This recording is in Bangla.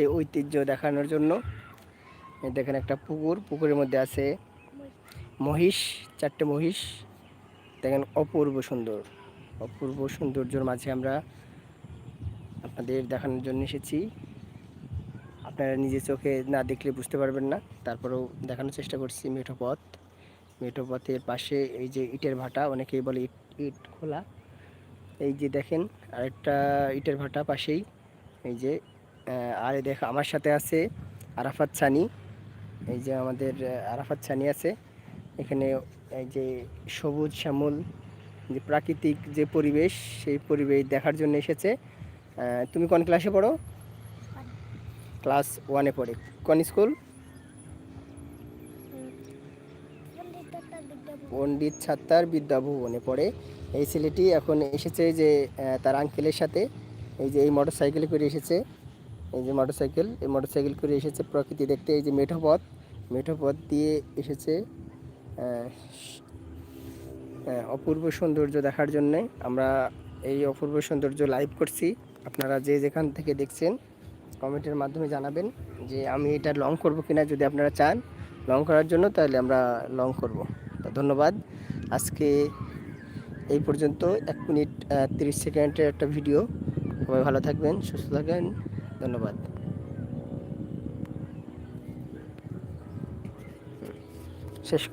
এই ঐতিহ্য দেখানোর জন্য। দেখেন একটা পুকুর, পুকুরের মধ্যে আছে মহিষ, চারটে মহিষ। দেখেন অপূর্ব সুন্দর, অপূর্ব সৌন্দর্যর মাঝে আমরা আপনাদের দেখানোর জন্য এসেছি। আপনারা নিজে চোখে না দেখলে বুঝতে পারবেন না। তারপরেও দেখানোর চেষ্টা করছি মেঠো পথ। মেঠো পথের পাশে এই যে ইটের ভাটা, অনেকেই বলে ইট ইট খোলা। এই যে দেখেন আরেকটা ইটের ভাটা পাশেই। এই যে আর দেখ, আমার সাথে আছে আরাফাত সানি। এই যে আমাদের আরাফাত সানি আছে। এখানে এই যে সবুজ শ্যামল, যে প্রাকৃতিক যে পরিবেশ, সেই পরিবেশ দেখার জন্য এসেছে। তুমি কোন ক্লাসে পড়ো? ক্লাস ওয়ানে পড়ে। কোন স্কুল পণ্ডিত ছাত্তার বিদ্যাভুবনে পড়ে। এই ছেলেটি এখন এসেছে যে তার আঙ্কেলের সাথে। এই যে এই মোটর সাইকেলে করে এসেছে। এই যে মোটর সাইকেল এই মোটর সাইকেল করে এসেছে প্রকৃতি। দেখতে এই যে মেঠো পথ মেঠো পথ দিয়ে এসেছে অপূর্ব সৌন্দর্য দেখার জন্যে। আমরা এই অপূর্ব সৌন্দর্য লাইভ করছি। আপনারা যে যেখান থেকে দেখছেন কমেন্টের মাধ্যমে জানাবেন যে আমি এটা লং করব কিনা যদি আপনারা চান। লং করার জন্য তাহলে আমরা লং করব। তো ধন্যবাদ। আজকে এই পর্যন্ত এক মিনিট তিরিশ সেকেন্ডের একটা ভিডিও সবাই ভালো থাকবেন, সুস্থ থাকবেন। ধন্যবাদ শেষ